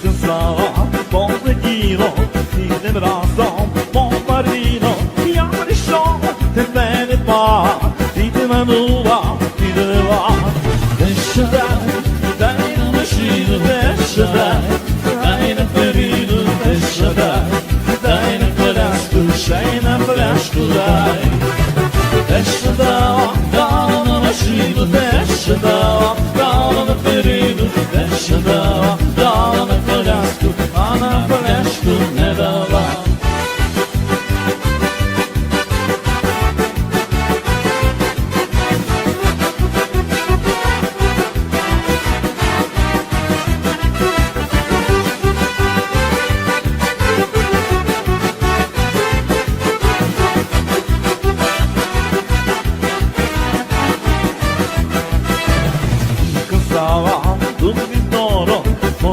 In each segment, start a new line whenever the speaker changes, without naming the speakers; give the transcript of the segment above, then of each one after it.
senza Bomberino, fine brazo Bomberino, ja prišao Te mene pa, ti te me nuva Ti te va
Dešava, daj na mašinu Dešava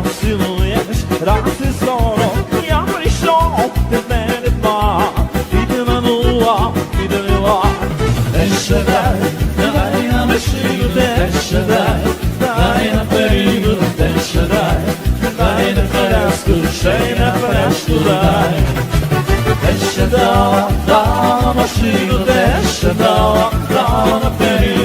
поцілуєш раз і сорок, я прийшов, ти в мене два, і ти минула, і дива.
Ще дай, дай на машину, де ще дай, дай на періду, де ще дай, дай на коляску, ще й на прешку дай. Де ще дала, дала машину, де ще дала, дала на періду,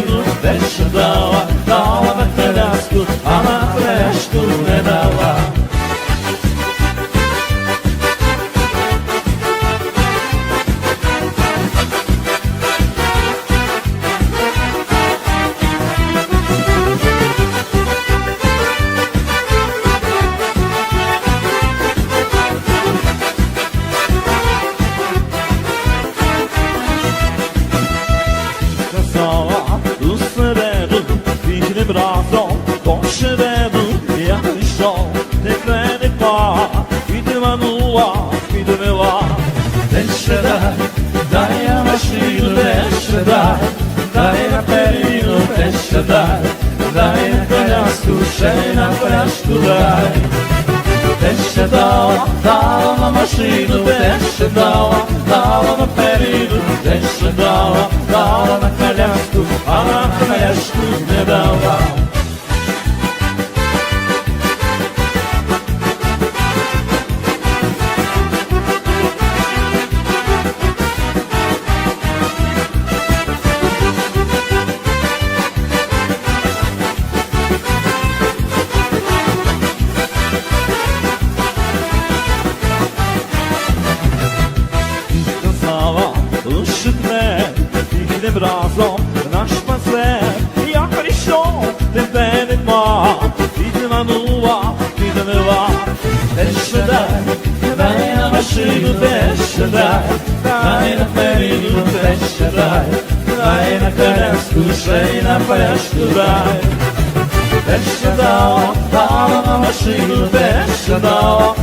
душевину, я пішов, тебе нема, відманула, підвела,
не шеда, дай я машину, не шеда, дай на перину, не шеда, дай на коляску, ще на коляску дай. Те ще дала, дала на машину, те ще дала, дала на перину, те ще дала, дала на коляску, а на коляску не дала.
разом наш пасе, я прийшов, тебе нема, і диванува, і дивила,
те ще дай, дай на машину, те ще дай, дай на періду, те ще дай, дай на коляску, ще й на пешку дай, те ще дав, дала на машину, те ще дав,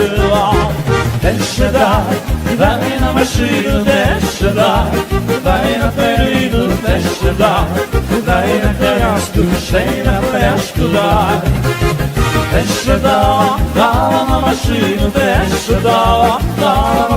الدعاء
El Shaddai Thine Mashiach El Shaddai Thine Pereinu El Shaddai Thine Peyastu Sheina Peyashkulai El Shaddai Thine Mashiach El Shaddai Thine